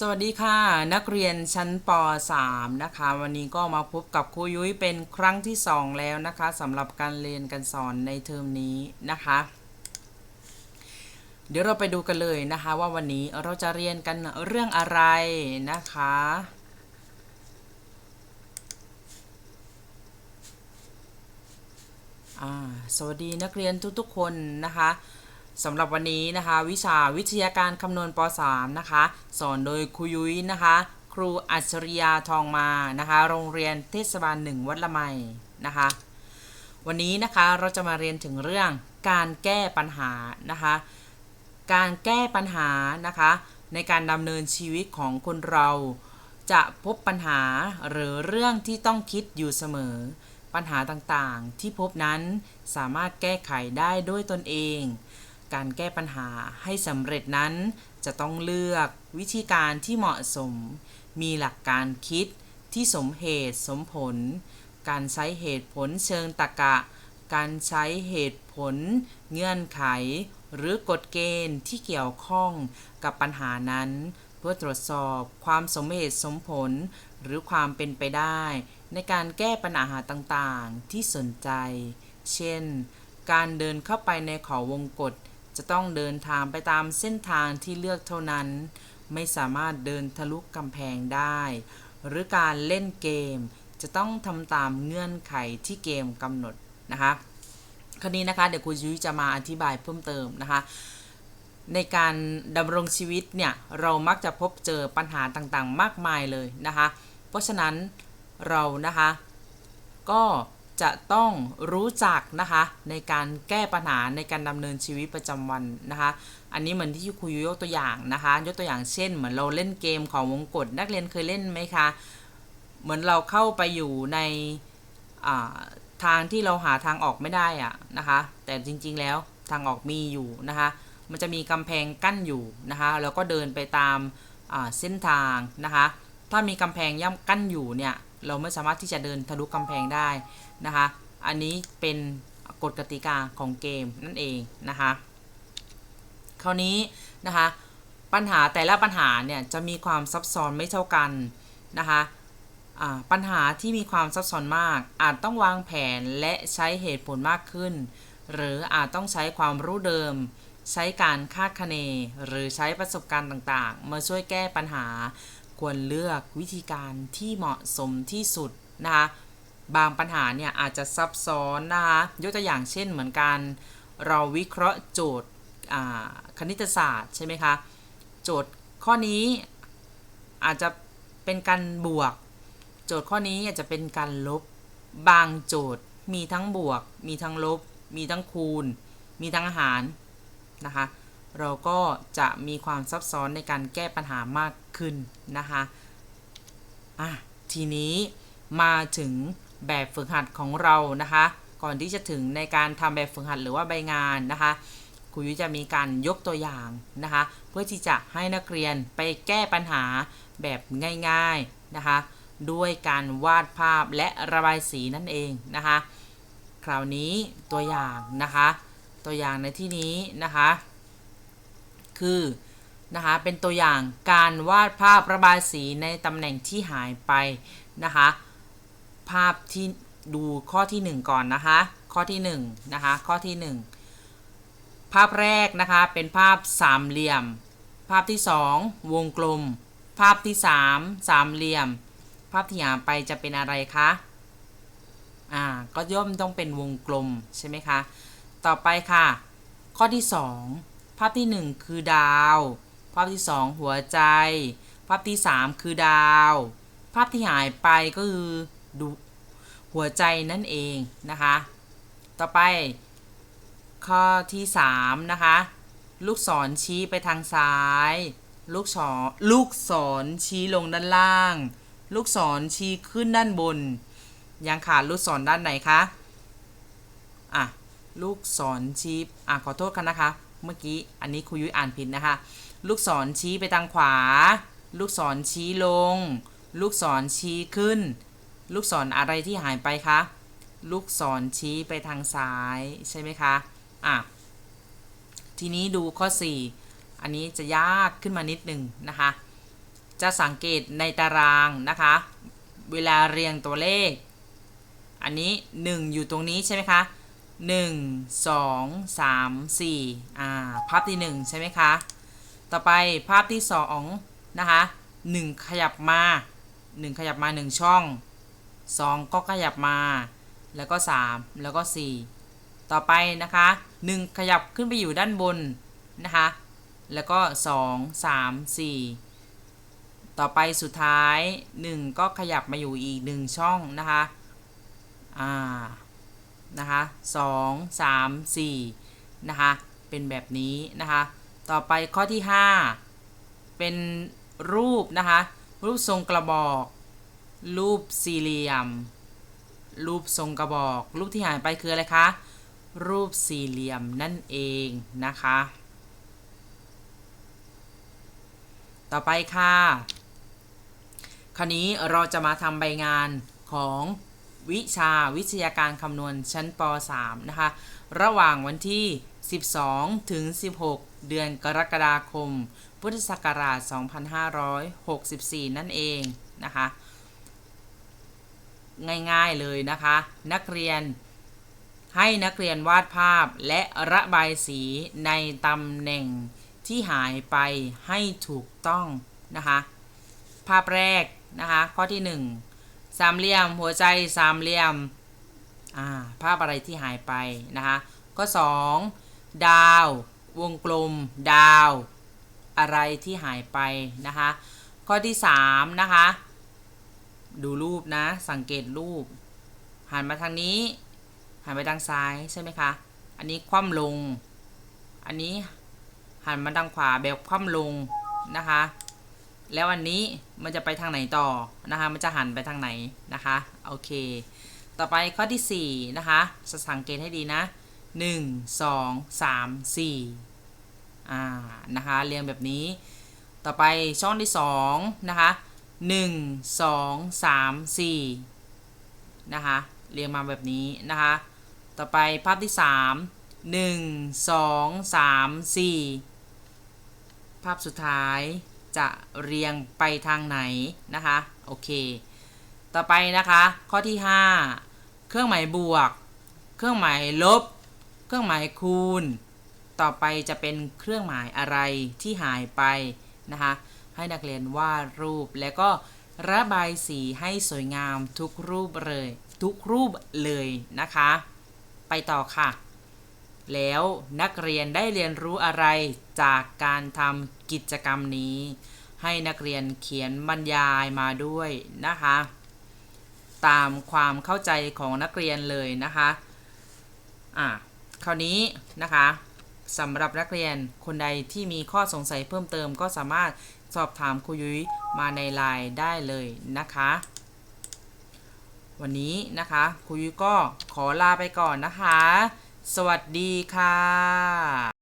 สวัสดีค่ะ นักเรียนชั้นป .3 นะคะ วันนี้ก็มาพบกับครูยุ้ยเป็นครั้งที่ 2 แล้วนะคะสำหรับการเรียนการสอนในเทอมนี้นะคะ เดี๋ยวเราไปดูกันเลยนะคะ ว่าวันนี้เราจะเรียนกันเรื่องอะไรนะคะ สวัสดีนักเรียนทุกๆคนนะคะ สำหรับวันนี้นะคะ วิชาวิทยาการคำนวณป .3 นะคะ สอนโดยครูยุ้ยนะคะ ครูอัจฉริยาทองมานะคะ โรงเรียนเทศบาลหนึ่งวัดละไมนะคะ วันนี้นะคะเราจะมาเรียนถึงเรื่องการแก้ปัญหานะคะ การแก้ปัญหานะคะ ในการดำเนินชีวิตของคนเราจะพบปัญหาหรือเรื่องที่ต้องคิดอยู่เสมอ ปัญหาต่างๆ ที่พบนั้นสามารถแก้ไขได้ด้วยตนเอง การแก้ปัญหาให้สำเร็จนั้น จะต้องเลือกวิธีการที่เหมาะสม มีหลักการคิดที่สมเหตุสมผล การใช้เหตุผลเชิงตรรกะ การใช้เหตุผล เงื่อนไข หรือกฎเกณฑ์ที่เกี่ยวข้องกับปัญหานั้น เพื่อตรวจสอบความสมเหตุสมผล หรือความเป็นไปได้ ในการแก้ปัญหาต่างๆที่สนใจ เช่นการเดินเข้าไปในขาวงกฏ จะต้องเดินทางไปตามเส้นทางที่เลือกเท่านั้น ไม่สามารถเดินทะลุกำแพงได้ หรือการเล่นเกม จะต้องทำตามเงื่อนไขที่เกมกำหนดนะคะคราวนี้นะคะเดี๋ยวครูยุ้ยจะมาอธิบายเพิ่มเติมนะคะ ในการดำรงชีวิตเนี่ยเรามักจะพบเจอปัญหาต่างๆ มากมายเลยนะคะ เพราะฉะนั้นเรานะคะก็ จะต้องรู้จักนะคะในการแก้ปัญหาในการดำเนินชีวิตประจำวันนะคะ อันนี้เหมือนที่ครูยุ้ยยกตัวอย่างนะคะ ยกตัวอย่างเช่น เหมือนเราเล่นเกมของวงกฏนักเรียนเคยเล่นไหมคะ เหมือนเราเข้าไปอยู่ในทางที่เราหาทางออกไม่ได้อะนะคะ แต่จริงๆแล้วทางออกมีอยู่นะคะ มันจะมีกำแพงกั้นอยู่นะคะแล้วก็เดินไปตามาเส้นทางนะคะ ถ้ามีกำแพงย่ำกั้นอยู่เนี่ยเราไม่สามารถที่จะเดินทะลุกำแพงได้ นะคะ อันนี้เป็นกฎกติกาของเกมนั่นเองนะคะ คราวนี้นะคะปัญหาแต่ละปัญหาเนี่ยจะมีความซับซ้อนไม่เท่ากันนะคะปัญหาที่มีความซับซ้อนมาก อาจต้องวางแผนและใช้เหตุผลมากขึ้น หรืออาจต้องใช้ความรู้เดิม ใช้การคาดคะเน หรือใช้ประสบการณ์ต่างๆ มาช่วยแก้ปัญหา ควรเลือกวิธีการที่เหมาะสมที่สุดนะคะ บางปัญหาเนี่ยอาจจะซับซ้อนนะคะยกตัวอย่างเช่นเหมือนกัน เราวิเคราะห์โจทย์คณิตศาสตร์ใช่ไหมคะโจทย์ข้อนี้อาจจะเป็นการบวก โจทย์ข้อนี้อาจจะเป็นการลบ บางโจทย์มีทั้งบวก มีทั้งลบ มีทั้งคูณ มีทั้งหารนะคะ เราก็จะมีความซับซ้อนในการแก้ปัญหามากขึ้นนะคะอะทีนี้มาถึง แบบฝึกหัดของเรานะคะ ก่อนที่จะถึงในการทำแบบฝึกหัดหรือว่าใบงานนะคะครูยุ้ยจะมีการยกตัวอย่างนะคะ เพื่อที่จะให้นักเรียนไปแก้ปัญหาแบบง่าย ๆนะคะ ด้วยการวาดภาพและระบายสีนั่นเองนะคะ คราวนี้ตัวอย่างนะคะ ตัวอย่างในที่นี้นะคะ คือนะคะเป็นตัวอย่างการวาดภาพระบายสีในตำแหน่งที่หายไปนะคะ ภาพที่ดูข้อที่ 1 ก่อนนะคะ ข้อที่ 1 นะคะ ข้อที่ 1 ภาพแรกนะคะเป็นภาพสามเหลี่ยม ภาพที่ 2 วงกลม ภาพที่ 3 สามเหลี่ยม ภาพที่หายไปจะเป็นอะไรคะอ่าก็ย่อมต้องเป็นวงกลมใช่ไหมคะ ต่อไปค่ะ ข้อที่ 2 ภาพที่ 1 คือดาว ภาพที่ 2 หัวใจ ภาพที่ 3 คือดาว ภาพที่หายไปก็คือดู หัวใจนั่นเองนะคะ ต่อไปข้อที่ 3 นะคะ ลูกศรชี้ไปทางซ้าย ลูกศรลูกศรชี้ลงด้านล่าง ลูกศรชี้ขึ้นด้านบน ยังขาดลูกศรด้านไหนคะอะลูกศรชี้อะขอโทษกันนะคะ เมื่อกี้อันนี้ครูยุ้ยอ่านผิดนะคะ ลูกศรชี้ไปทางขวา ลูกศรชี้ลง ลูกศรชี้ขึ้น ลูกศรอะไรที่หายไปคะ ลูกศรชี้ไปทางซ้ายใช่ไหมคะ อะ ทีนี้ดูข้อ 4 อันนี้จะยากขึ้นมานิดหนึ่งนะคะ จะสังเกตในตารางนะคะ เวลาเรียงตัวเลข อันนี้ 1 อยู่ตรงนี้ใช่ไหมคะ1 2 3 4อ่า ภาพที่ 1 ใช่ไหมคะ ต่อไปภาพที่ 2 นะคะ 1 ขยับมา 1 ขยับมา 1 ช่อง 2 ก็ขยับมา แล้วก็ 3 แล้วก็ 4 ต่อไปนะคะ 1 ขยับขึ้นไปอยู่ด้านบนนะคะ แล้วก็ 2 3 4 ต่อไปสุดท้าย 1 ก็ขยับมาอยู่อีก 1 ช่องนะคะ อ่า นะคะสองสามสี่นะคะ เป็นแบบนี้นะคะ ต่อไปข้อที่ 5 เป็นรูปนะคะ รูปทรงกระบอก รูปสี่เหลี่ยม รูปทรงกระบอก รูปที่หายไปคืออะไรคะ รูปสี่เหลี่ยมนั่นเองนะคะ ต่อไปค่ะ คราวนี้เราจะมาทำใบงานของวิชาวิทยาการคำนวณชั้นป .3 นะคะ ระหว่างวันที่ 12 ถึง 16 เดือนกรกฎาคม พุทธศักราช 2564 นั่นเองนะคะ ง่ายๆเลยนะคะ นักเรียน ให้นักเรียนวาดภาพและระบายสีในตำแหน่งที่หายไปให้ถูกต้องนะคะ ภาพแรกนะคะ ข้อที่ 1 สามเหลี่ยมหัวใจสามเหลี่ยมาภาพอะไรที่หายไปนะคะข้อ2ดาว วงกลม ดาว อะไรที่หายไปนะคะ ข้อที่ 3 นะคะ ดูรูปนะ สังเกตรูป หันมาทางนี้ หันไปทางซ้ายใช่ไหมคะ อันนี้คว่ำลง อันนี้หันมาทางขวาแบบคว่ำลงนะคะ แล้วอันนี้มันจะไปทางไหนต่อนะคะ มันจะหันไปทางไหนนะคะ โอเค ต่อไปข้อที่4นะคะจะสังเกตให้ดีนะ 1 2 3 4อ่า นะคะ เรียงแบบนี้ ต่อไปช่องที่2นะคะ 1 2 3 4นะคะเรียงมาแบบนี้นะคะต่อไปภาพที่ 3 1 2 3 4 ภาพสุดท้ายจะเรียงไปทางไหนนะคะโอเค ต่อไปนะคะข้อที่ 5 เครื่องหมายบวก เครื่องหมายลบ เครื่องหมายคูณ ต่อไปจะเป็นเครื่องหมายอะไรที่หายไปนะคะ ให้นักเรียนวาดรูป แล้วก็ระบายสีให้สวยงามทุกรูปเลย ทุกรูปเลยนะคะ ไปต่อค่ะ แล้วนักเรียนได้เรียนรู้อะไรจากการทำกิจกรรมนี้ ให้นักเรียนเขียนบรรยายมาด้วยนะคะ ตามความเข้าใจของนักเรียนเลยนะคะอะคราวนี้นะคะสำหรับนักเรียนคนใดที่มีข้อสงสัยเพิ่มเติมก็สามารถ สอบถามครูยุ้ยมาในไลน์ได้เลยนะคะ วันนี้นะคะครูยุ้ยก็ขอลาไปก่อนนะคะ สวัสดีค่ะ